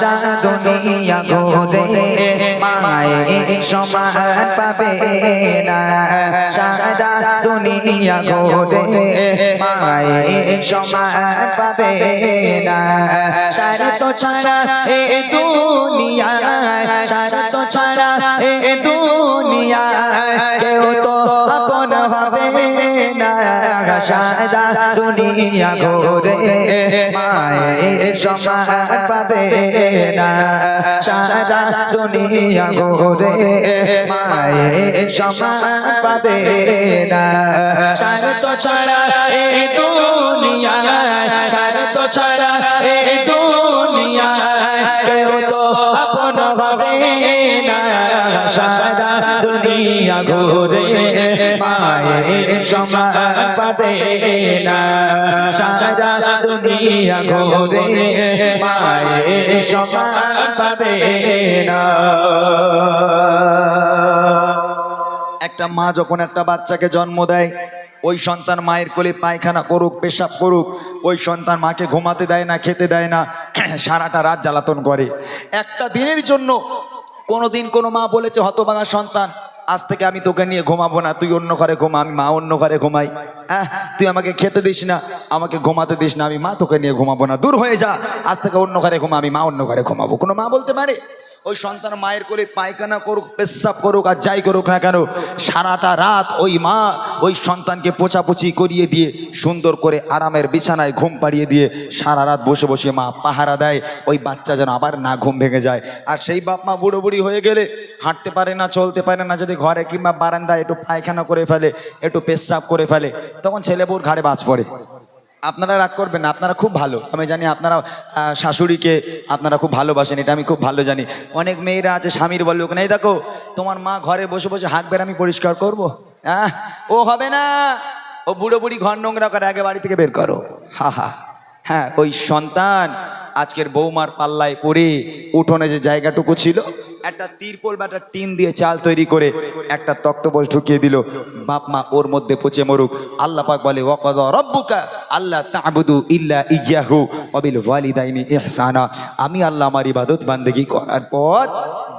সারা দুনিয়া ঘুরে মায়ের সমান পাবে না। সারা দুনিয়া ঘুরে মায়ের সমান পাবে না। সারা তো ছাড়া এ দুনিয়া, সারা তো ছাড়া এ দুনিয়া। সারা দুনিয়া ঘুরে মায়ের সমান পাবে না। সারা দুনিয়া ঘুরে মায়ের সমান পাবে না। সারা তো ছাড়া দুনিয়া সারা তো ছাড়া দুনিয়া, কেউ তো আপন হবে না। সারা দুনিয়া ঘুরে একটা মা যখন একটা বাচ্চাকে জন্ম দেয়, ওই সন্তান মায়ের কোলে পায়খানা করুক, পেশাব করুক, ওই সন্তান মাকে ঘুমাতে দেয় না, খেতে দেয় না, সারাটা রাত জ্বালাতন করে। একটা দিনের জন্য কোনোদিন কোনো মা বলেছে হতভাঙা সন্তান আজ থেকে আমি তোকে নিয়ে ঘুমাবো না, তুই অন্য ঘরে ঘুমা, আমি মা অন্য ঘরে ঘুমাই। হ্যাঁ তুই আমাকে খেতে দিস না, আমাকে ঘুমাতে দিস না, আমি মা তোকে নিয়ে ঘুমাবো না। দূর হয়ে যা, আজ থেকে অন্য ঘরে ঘুমা, আমি মা অন্য ঘরে ঘুমাবো। কোনো মা বলতে পারে? ওই সন্তান মায়ের কোলে পায়খানা করুক, পেশাব করুক আর যাই করুক না কেন, সারাটা রাত ওই মা ওই সন্তানকে পোছাপুছি করিয়ে দিয়ে সুন্দর করে আরামের বিছানায় ঘুম পাড়িয়ে দিয়ে সারা রাত বসে বসে মা পাহারা দেয়, ওই বাচ্চা যেন আবার না ঘুম ভেঙে যায়। আর সেই বাপ মা বুড়ো বুড়ি হয়ে গেলে হাঁটতে পারে না, চলতে পারে না, যদি ঘরে কিংবা বারান্দায় একটু পায়খানা করে ফেলে, একটু পেশাব করে ফেলে, তখন ছেলে বউর ঘাড়ে বাজ পড়ে। আপনারা রাগ করবেন না, আপনারা খুব ভালো। আমি জানি আপনারা শাশুড়িকে আপনারা খুব ভালোবাসেন, এটা আমি খুব ভালো জানি। অনেক মেয়েরা আছে, স্বামীর বলল এই দেখো, তোমার মা ঘরে বসে বসে হাঁকবেন আমি পরিষ্কার করব? হ্যাঁ ও হবে না। ও বুড়ো বুড়ি ঘর নোংরা করে আগে বাড়ি থেকে বের করো। হা হা। হ্যাঁ ওই সন্তান আজকের বৌমার পাল্লায় পড়ে উঠোনে যে জায়গাটুকু ছিল একটা তিরপল বা একটা টিন দিয়ে চাল তৈরি করে একটা তক্তপোষ ঢুকিয়ে দিল। বাপ মা ওর মধ্যে পচে মরুক। আল্লাহ পাক বলে ওয়াকাদ রব্বুকা আল্লাহ তা'বুদু ইল্লা ইয়াহু ওয়াবিল ওয়ালিদাইনি ইহসানা। আমি আল্লাহ আমার ইবাদত বান্দেগি করার পর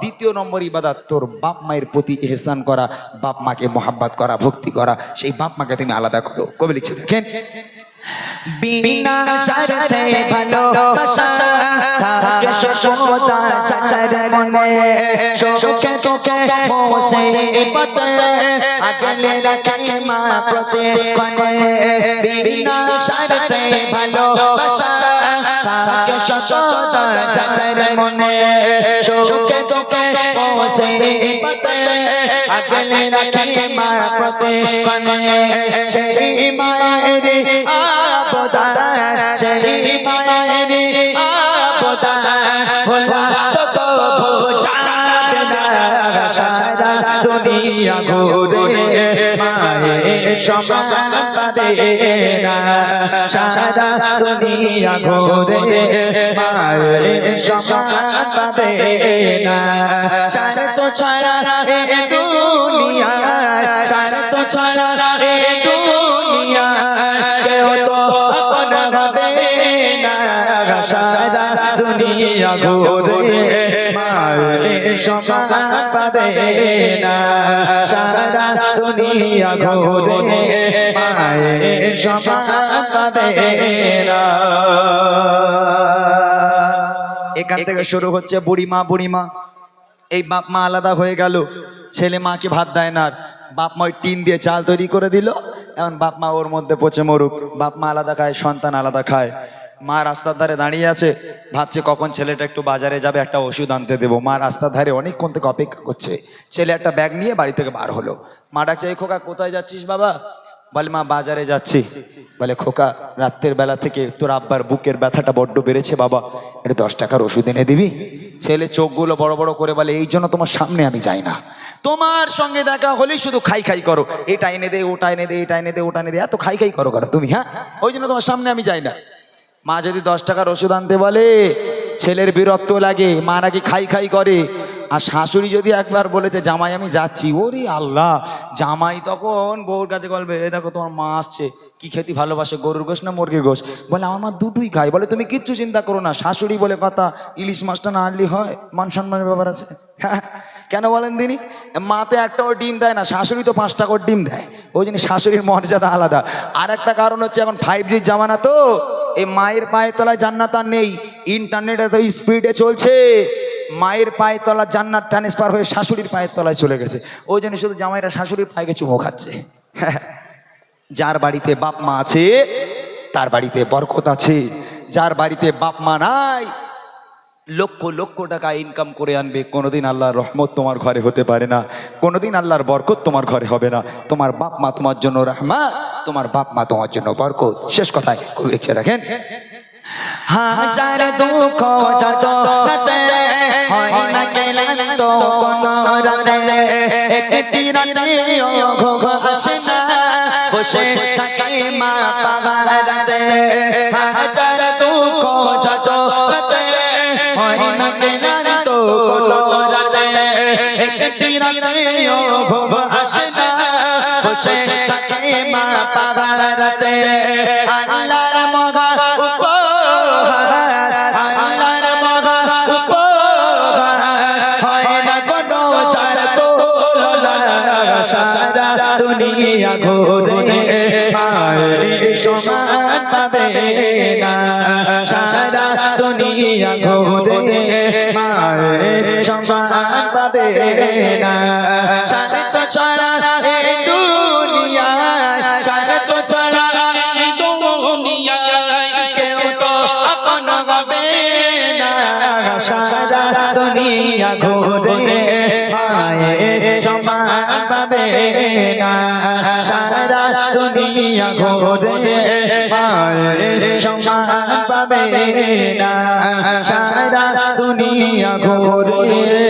দ্বিতীয় নম্বর ইবাদত তোর বাপ মায়ের প্রতি এহসান করা বাপ মাকে মোহাব্বত করা ভক্তি করা সেই বাপ মাকে তুমি আলাদা করো। কবি লিখছে দেখেন বিনা সারসে ভালো থাকে সসোদা চাচার মনে শোকে তোকে মোসে পতে আগলে রাখে মা প্রতি কনে বিনা সারসে ভালো থাকে সসোদা চাচার মনে শোকে তোকে মোসে পতে আগলে রাখে মা প্রতি কনে, সেই মায়ের আপদা সেই দুনিয়া ঘুরে না সারা দুনিয়া ঘুরে মায়ের সমান সারা তো ছাড়া দুনিয়া সারা তো ছাড়া দুনিয়া কেউ তো আপন হবে না, সারা দুনিয়া ঘুরে সমান পাবে না সারা দুনিয়া ঘুরে মায়ের সমান পাবে না এখান থেকে শুরু হচ্ছে বুড়ি বুড়িমা বুড়িমা। এই বাপ মা আলাদা হয়ে গেল। ছেলে মাকে ভাত দেয় না আর। বাপ মা ওই টিন দিয়ে চাল তৈরি করে দিল। এখন বাপ মা ওর মধ্যে পচে মরুক। বাপ মা আলাদা খায় সন্তান আলাদা খায়। মা রাস্তার ধারে দাঁড়িয়ে আছে, ভাবছে কখন ছেলেটা একটু বাজারে যাবে, একটা ওষুধ আনতে দেবো। মা রাস্তার ধারে অনেকক্ষণ থেকে অপেক্ষা করছে। ছেলে একটা ব্যাগ নিয়ে বাড়ি থেকে বার হলো। মা ডাকছে, "এই খোকা, কোথায় যাচ্ছিস বাবা? বলে, মা, বাজারে যাচ্ছি। বলে, খোকা, রাত্রের বেলা থেকে তোর আব্বার বুকের ব্যথাটা বড্ড বেড়েছে বাবা। এটা দশ টাকার ওষুধ এনে দিবি? ছেলে চোখগুলো বড় বড় করে বলে, এই জন্য তোমার সামনে আমি যাই না। তোমার সঙ্গে দেখা হলেই শুধু খাই খাই করো। এটা এনে দে, ওটা এনে দে, এটা এনে দে, ওটা এনে দে। এত খাই খাই করো করো তুমি হ্যাঁ? ওই জন্য তোমার সামনে আমি যাই না। মা যদি দশ টাকার ওষুধ আনতে বলে, ছেলের বিরক্ত লাগে, মা নাকি খাই খাই করে। আর শাশুড়ি যদি একবার বলেছে, জামাই আমি যাচ্ছি, ওরে আল্লাহ, জামাই তখন বউর কাছে বলবে "এই দেখো তোমার মা আসছে, কি খেতে ভালোবাসে, গরুর গোশ না মুরগির গোশ? বলে, আমার মা দুটোই খাই বলে, তুমি কিচ্ছু চিন্তা করো না। শাশুড়ি বলে কথা ইলিশ মাছটা না আনলি হয়, মান সম্মানের ব্যাপার আছে। কেন বলেন তিনি? মাতে একটাও ডিম দেয় না, শাশুড়ি তো পাঁচটা করে ডিম দেয়। ওই জন্য শাশুড়ির মর্যাদা আলাদা। আর একটা কারণ হচ্ছে এখন ফাইভ জির জামানা তো, এই মায়ের পায়ের তলায় জান্নাত আর নেই। ইন্টারনেট এত স্পিডে চলছে। মায়ের পায়ের তলা জান্নাত ট্রান্সফার হয়ে শাশুড়ির পায়ের তলায় চলে গেছে। ওই জন্য শুধু জামাইরা শাশুড়ির পায়ে চুমো খাচ্ছে। যার বাড়িতে বাপ মা আছে, তার বাড়িতে বরকত আছে। যার বাড়িতে বাপ মা নাই লক্ষ লক্ষ টাকা ইনকাম করে আনবে। কোনোদিন আল্লাহর রহমত তোমার ঘরে হতে পারে না। কোনোদিন আল্লাহর বরকত তোমার ঘরে হবে না। তোমার বাপ মা তোমার জন্য রহমা তোমার বাপ মা তোমার জন্য বরকত। শেষ কথায় খুব ইচ্ছে রাখেন। হাজার দুঃখ যচতে হয় না কোনো রাতে একটি রাতে ও ঘুম আসে না। বসে থাকে মা পাহাড়াতে আল্লাহর মগা উপহার। আল্লাহর মগা উপহার। হয় না কোনো চার তোলা সারা দুনিয়া ঘুরে মায়ের সমান পাবে না। সারা দুনিয়া ঘুরে সমান পাবে না সারা তো ছাড়া এই দুনিয়ায় সারা তো ছাড়া এই দুনিয়ায় কেউ তো আপন হবে না সারা দুনিয়া ঘুরে মায়ের সমান পাবে না সারা দুনিয়া ঘুরে মায়ের সমান পাবে না সারা দুনিয়া ঘুরে।